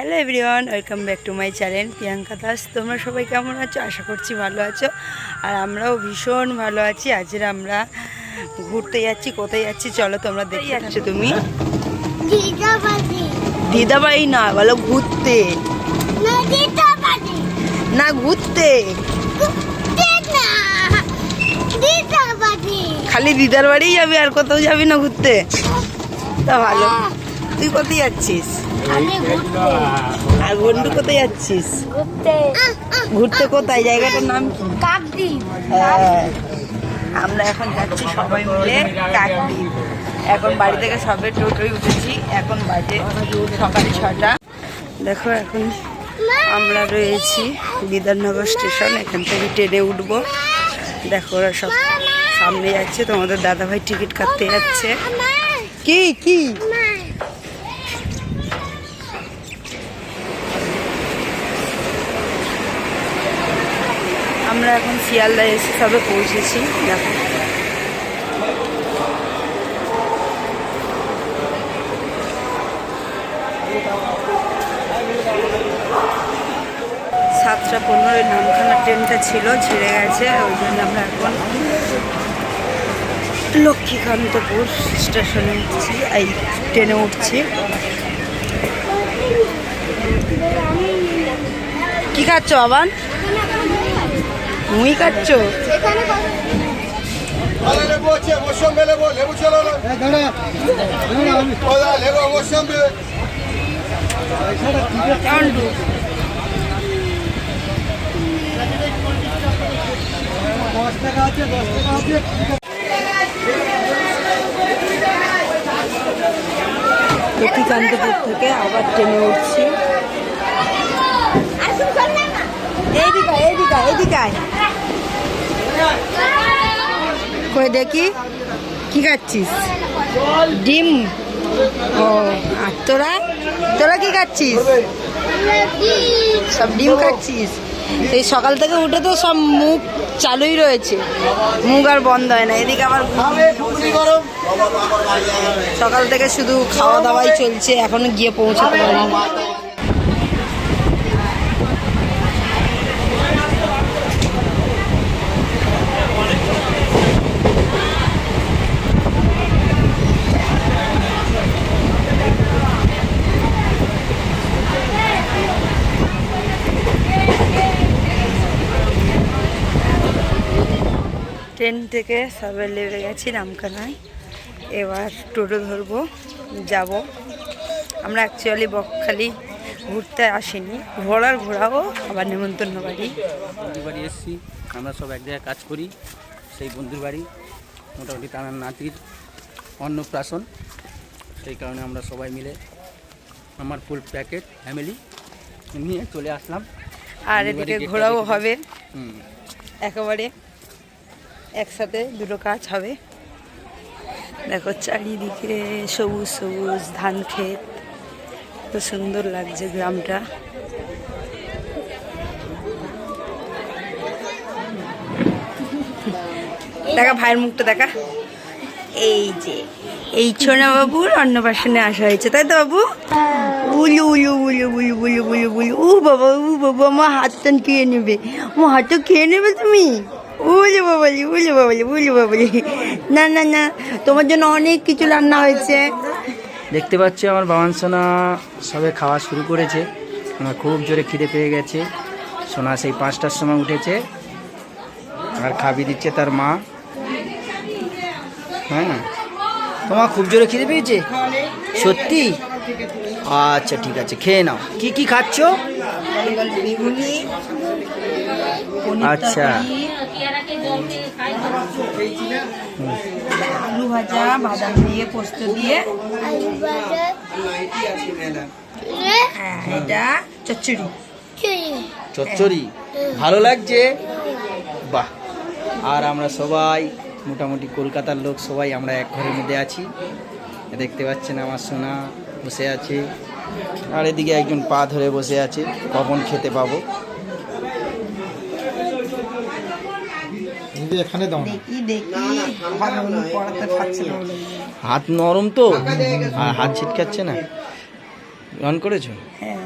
Hello everyone welcome back to my channel Priyanka Das তোমরা সবাই কেমন আছো? আশা করছি ভালো আছো। আর আমরাও ভীষণ ভালো আছি। আজকে আমরা ঘুরতে যাচ্ছি। কোথায় যাচ্ছি? চলো তোমরা দেখে যাচ্ছ তুমি? দিদাবাড়ি। না বলো ঘুরতে। না ঘুরতে। খালি দিদার বাড়িই যাবি আর কোথাও যাবি না ঘুরতে? তা ভালো। তুই কোথায় যাচ্ছিস? আর বন্ধু কোথায় যাচ্ছিস? ঘুরতে। কোথায়? জায়গাটার নাম কি? কাকদ্বীপ। হ্যাঁ। আমরা এখন যাচ্ছি সবাই মিলে কাকদ্বীপ। এখন বাড়ি থেকে সবে টোটোই উঠেছি। এখন বাজে সকাল ছটা দেখো এখন আমরা রয়েছি বিধাননগর স্টেশন। এখান থেকে ট্রেনে উঠবো। দেখো ওরা সব সামনে যাচ্ছে। তোমাদের দাদাভাই টিকিট কাটতে যাচ্ছে। কি কি? আমরা এখন শিয়ালদা এসে সবে পৌঁছেছি, দেখো। সাতটা পনেরোই নামখানা ট্রেনটা ছিল, ছেড়ে গেছে, ওই জন্য আমরা এখন লক্ষ্মীকান্তপুর স্টেশনে উঠছি, এই ট্রেনে উঠছি। কি খাচ্ছ আবার মুই খাচ্ছ আরে লেবু আছে মোসম্বি লক্ষ্মীকান্তপুর থেকে আবার ট্রেনে উঠছি। এইদিকে এইদিকে এইদিকে কই দেখি? কি খাচ্ছিস? ডিম। ও আর তোরা? তোরা কি খাচ্ছিস? সব ডিম খাচ্ছিস? এই সকাল থেকে উঠে তো সব মুখ চালুই রয়েছে। মুখ আর বন্ধ হয় না। এদিকে আবার সকাল থেকে শুধু খাওয়া দাওয়াই চলছে। এখনও গিয়ে পৌঁছাতে পারিনি। ট্রেন থেকে সবে লেবে গেছি রামকানায় এবার টোটো ধরবো যাব। আমরা অ্যাকচুয়ালি বকখালি ঘুরতে আসিনি। ঘোরার ঘোরাও আবার নেমন্তন্ন বাড়ি। বন্ধুর বাড়ি এসেছি। আমরা সব এক জায়গায় কাজ করি সেই বন্ধুর বাড়ি। মোটামুটি তার নাতির অন্নপ্রাশন। সেই কারণে আমরা সবাই মিলে আমার ফুল প্যাকেট ফ্যামিলি নিয়ে চলে আসলাম। আর এদিকে ঘোরাও হবে। একেবারে একসাথে দুটো কাজ হবে। দেখো চারিদিকে সবুজ সবুজ ধান ক্ষেত। কত সুন্দর লাগছে গ্রামটা। দেখা ভাইয়ের মুখটা দেখা। এই যে, এই ছোনা বাবুর অন্নপ্রাশনে আসা হয়েছে, তাই তো বাবু? উলু উলু উলু উলু উলু উলু উলু ও বাবা উ বাবা আমার হাতটা খেয়ে নেবে। আমার হাতটা খেয়ে নেবে তুমি? উলু বাবালি উলু বাবালি উলু বাবালি না না না তোমার জন্য অনেক কিছু রান্না হয়েছে। দেখতে পাচ্ছি আমার বাবান সোনা সবে খাওয়া শুরু করেছে। আমার খুব জোরে খিদে পেয়ে গেছে। সোনা সেই পাঁচটার সময় উঠেছে। আর খাবি দিচ্ছে তার মা। হ্যাঁ তোমার খুব জোরে খিদে পেয়েছে? সত্যি? আচ্ছা ঠিক আছে খেয়ে নাও। কি কি খাচ্ছ? আচ্ছা। আলু ভাজা বাদাম দিয়ে পোস্ত দিয়ে। হ্যাঁ, এটা চচ্চড়ি। চচ্চড়ি। ভালো লাগছে? বাহ। আর আমরা সবাই মোটামুটি কলকাতার লোক সবাই আমরা এক ঘরের মধ্যে আছি। দেখতে পাচ্ছেন আমার সোনা বসে আছে। আর এদিকে একজন পা ধরে বসে আছে। কখন খেতে পাবো? এখানে দাও দেখি দেখি। হাত পড়াতে পারছে না। হাত নরম তো? আর হাত ছিটকাচ্ছে না? রান করেছ? হ্যাঁ।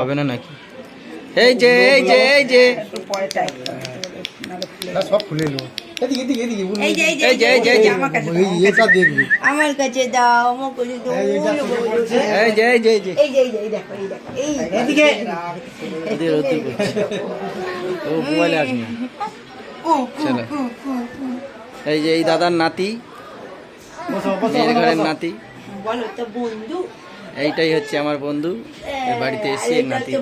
হবে না নাকি? এই যে এই যে এই যে। খুলে সব খুলে নেব। এদিকে এদিকে এদিকে এই যে এই যে এই যে, এই যে, আমার কাছে দাও, এটা দেখবি আমার কাছে দাও আমার কাছে দাও এই যে, এই যে এই যে এই যে এই যে এই দেখো এই দেখো এই এদিকে। ওদের ও মোবাইলে আসবে চলো। কু। এই যে এই দাদার নাতি ঘরের নাতি বলো তো বন্ধু এইটাই হচ্ছে আমার বন্ধু বাড়িতে এসে নাতি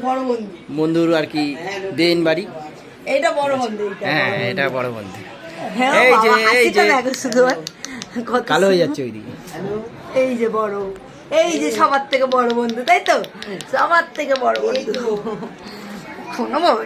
বন্ধুর আর কি দেন বাড়ি এইটা বড় বন্ধু হ্যাঁ এটা বড় বন্ধু হ্যাঁ এই যে, এই যে। কালো হয়ে যাচ্ছে ওইদিকে। এই যে বড় এই যে সবার থেকে বড় বন্ধু তাই তো? সবার থেকে বড় বন্ধু। শোনো বাবা,